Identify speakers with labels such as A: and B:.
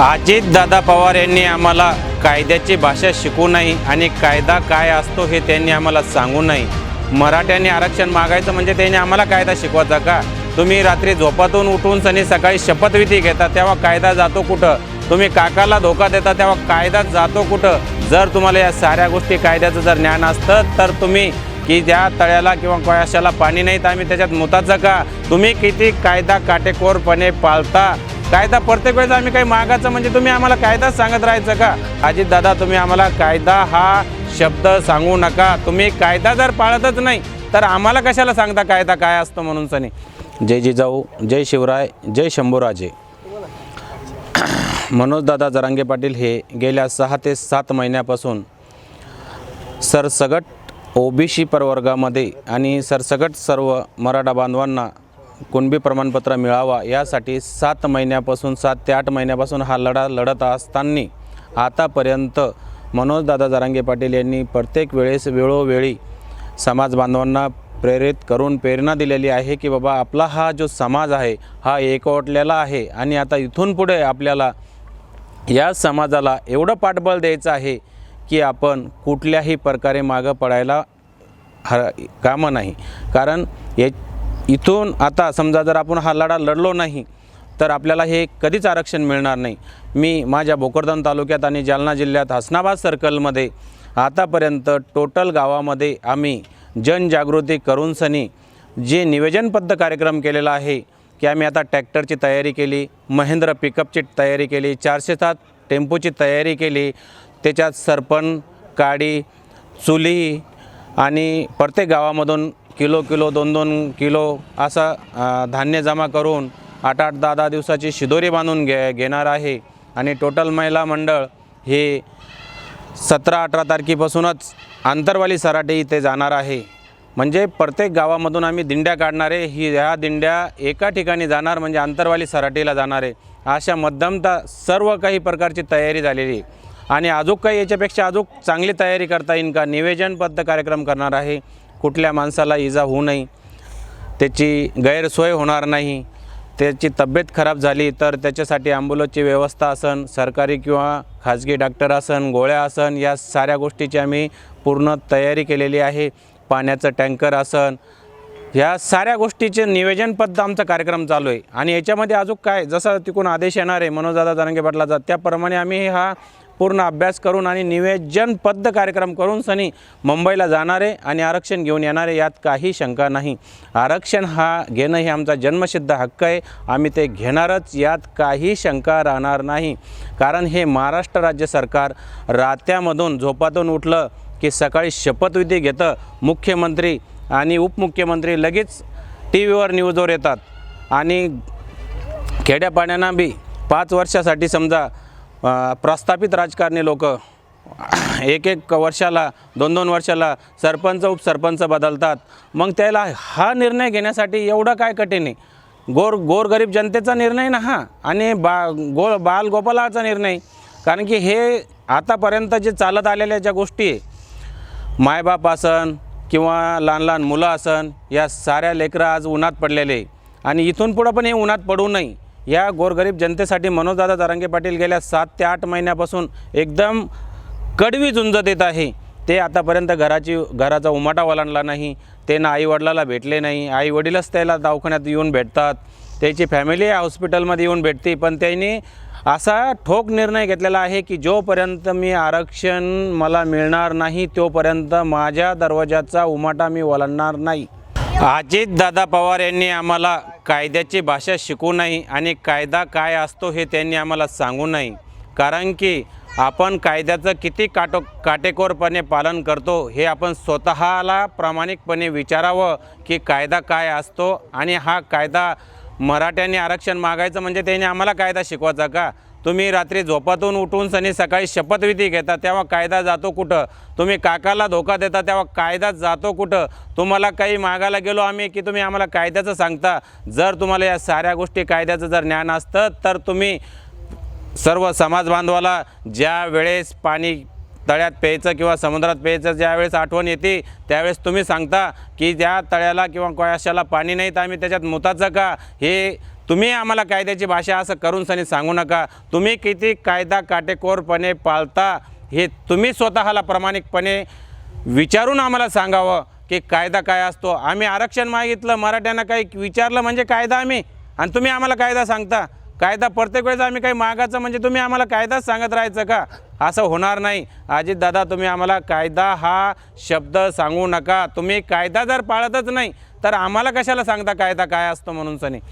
A: अजित दादा पवार यांनी आम्हाला कायद्याची भाषा शिकू नाही आणि कायदा काय असतो हे त्यांनी आम्हाला सांगू नाही मराठ्यांनी आरक्षण मागायचं म्हणजे त्यांनी आम्हाला कायदा शिकवायचा का? तुम्ही रात्री झोपातून उठून सनी सकाळी शपथविधी घेता तेव्हा कायदा जातो कुठं? तुम्ही काकाला धोका देता तेव्हा कायदा जातो कुठं? जर तुम्हाला या साऱ्या गोष्टी कायद्याचं जर ज्ञान असतं तर तुम्ही की ज्या तळ्याला किंवा कळाशाला पाणी नाही तर आम्ही त्याच्यात मुताचं का? तुम्ही किती कायदा काटेकोरपणे पाळता? कायदा प्रत्येक वेळेस आम्ही काही मागायचं म्हणजे तुम्ही आम्हाला कायदाच सांगत राहायचं का? अजित दादा तुम्ही आम्हाला कायदा हा शब्द सांगू नका. तुम्ही कायदा जर पाळतच नाही तर आम्हाला कशाला सांगता कायदा काय असतो म्हणून सनी? जय जिजाऊ जय शिवराय जय शंभूराजे. मनोजदादा जरांगे पाटील हे गेल्या सहा ते सात महिन्यापासून सरसगट ओबीसी प्रवर्गामध्ये आणि सरसगट सर्व मराठा बांधवांना कुणबी प्रमाणपत्र मिळावा यासाठी सात महिन्यापासून सात ते आठ महिन्यापासून हा लढा लढत असताना आतापर्यंत मनोजदादा जारांगे पाटील यांनी प्रत्येक वेळेस वेळोवेळी समाज बांधवांना प्रेरित करून प्रेरणा दिलेली आहे की बाबा आपला हा जो समाज आहे हा एकवटलेला आहे आणि आता इथून पुढे आपल्याला या समाजाला एवढं पाठबळ द्यायचं आहे की आपण कुठल्याही प्रकारे मागं पडायला हर कामं नाही. कारण या इथून आता समजा जर आपण हा लढा लढलो नाही तर आपल्याला हे कधीच आरक्षण मिळणार नाही. मी माझ्या भोकरदन तालुक्यात आणि जालना जिल्ह्यात हसनाबाद सर्कलमध्ये आतापर्यंत टोटल गावामध्ये आम्ही जनजागृती करून सनी जे निवेदनबद्ध कार्यक्रम केलेला आहे की आम्ही आता ट्रॅक्टरची तयारी केली महेंद्र पिकअपची तयारी केली चारशे सात टेम्पोची तयारी केली त्याच्यात सरपण काडी चुली आणि प्रत्येक गावामधून किलो किलो दोन दोन किलो असं धान्य जमा करून आठ आठ दहा दहा दिवसाची शिदोरी बांधून घे घेणार आहे. आणि टोटल महिला मंडळ हे सतरा अठरा तारखेपासूनच आंतरवाली सराटे इथे जाणार आहे. म्हणजे प्रत्येक गावामधून आम्ही दिंड्या काढणार आहे. ही ह्या दिंड्या एका ठिकाणी जाणार म्हणजे आंतरवाली सराटीला जाणार आहे. अशा मध्यमता सर्व काही प्रकारची तयारी झालेली आहे. आणि अजूक काही याच्यापेक्षा अजूक चांगली तयारी करता येईल का? निवेदनबद्ध कार्यक्रम करणार आहे. कुठल्या माणसाला इजा होऊ नये त्याची गैरसोय होणार नाही त्याची तब्येत खराब झाली तर त्याच्यासाठी ॲम्ब्युलन्सची व्यवस्था असन सरकारी किंवा खाजगी डॉक्टर असन गोळ्या असन या साऱ्या गोष्टीची आम्ही पूर्ण तयारी केलेली आहे. पाण्याचं टँकर असन ह्या साऱ्या गोष्टीचे नियोजनबद्ध आमचा कार्यक्रम चालू आहे. आणि याच्यामध्ये अजून काय जसं तिकडून आदेश येणार आहे मनोजदादा तरंगे पाटलाचा त्याप्रमाणे आम्ही हा पूर्ण अभ्यास करून आणि निवेदनबद्ध कार्यक्रम करून सनी मुंबईला जाणारे आणि आरक्षण घेऊन येणारे यात काही शंका नाही. आरक्षण हा घेणं हे आमचा जन्मसिद्ध हक्क आहे. आम्ही ते घेणारच. यात काही शंका राहणार नाही. कारण हे महाराष्ट्र राज्य सरकार रात्यामधून झोपातून उठलं की सकाळी शपथविधी घेतं. मुख्यमंत्री आणि उपमुख्यमंत्री लगेच टी व्हीवर न्यूजवर येतात. आणि खेड्यापाड्यांना बी पाच वर्षासाठी समजा प्रस्थापित राजकारणी लोक एक एक वर्षाला दोन दोन वर्षाला सरपंच उपसरपंच बदलतात. मग त्याला हा निर्णय घेण्यासाठी एवढं काय कठीण आहे? गोर गोरगरीब जनतेचा निर्णय ना हा? आणि बा गो बालगोपालाचा निर्णय? कारण की हे आतापर्यंत जे चालत आलेल्या ज्या गोष्टी आहे मायबाप असन किंवा लहान लहान मुलं असन या साऱ्या लेकरं आज उन्हात पडलेले आणि इथून पुढं पण हे उन्हात पडू नये. या गोरगरीब जनतेसाठी मनोजदादा तरंगे पाटील गेल्या सात ते आठ महिन्यापासून एकदम कडवी झुंज देत आहे. ते आतापर्यंत घराची घराचा उमाटा ओलांडला नाही ते ना आईवडिलाला भेटले नाही आईवडीलच त्याला दवाखान्यात येऊन भेटतात त्याची फॅमिली हॉस्पिटलमध्ये येऊन भेटते पण त्यांनी असा ठोक निर्णय घेतलेला आहे की जोपर्यंत मी आरक्षण मला मिळणार नाही तोपर्यंत माझ्या दरवाजाचा उमाटा मी ओलांडणार नाही. अजित दादा पवार यांनी आम्हाला कायद्याची भाषा शिकू नाही आणि कायदा काय असतो हे त्यांनी आम्हाला सांगू नाही कारण की आपण कायद्याचं किती काटो काटेकोरपणे पालन करतो हे आपण स्वतःला प्रामाणिकपणे विचारावं की कायदा काय असतो आणि हा कायदा मराठ्यांनी आरक्षण मागायचं म्हणजे त्यांनी आम्हाला कायदा शिकवायचा का? तुम्ही रात्री झोपातून उठून सनी सकाळी शपथविधी घेता तेव्हा कायदा जातो कुठं? तुम्ही काकाला धोका देता तेव्हा कायदा जातो कुठं? तुम्हाला काही मागायला गेलो आम्ही की तुम्ही आम्हाला कायद्याचं सांगता? जर तुम्हाला या साऱ्या गोष्टी कायद्याचं जर ज्ञान असतं तर तुम्ही सर्व समाज बांधवाला ज्या वेळेस पाणी तळ्यात प्यायचं किंवा समुद्रात प्यायचं ज्यावेळेस आठवण येते त्यावेळेस तुम्ही सांगता की त्या तळ्याला किंवा कोयाशाला पाणी नाही तर आम्ही त्याच्यात मुताचं का? हे तुम्ही आम्हाला कायद्याची भाषा असं करून सनी सांगू नका. तुम्ही किती कायदा काटेकोरपणे पाळता हे तुम्ही स्वतःला प्रामाणिकपणे विचारून आम्हाला सांगावं की कायदा काय असतो. आम्ही आरक्षण मागितलं मराठ्यांना काही विचारलं म्हणजे कायदा आम्ही. आणि तुम्ही आम्हाला कायदा सांगता. कायदा प्रत्येक वेळेस आम्ही काही मागायचं म्हणजे तुम्ही आम्हाला कायदाच सांगत राहायचं का? असं होणार नाही. अजितदादा तुम्ही आम्हाला कायदा हा शब्द सांगू नका. तुम्ही कायदा जर पाळतच नाही तर आम्हाला कशाला सांगता कायदा काय असतो म्हणून सनी?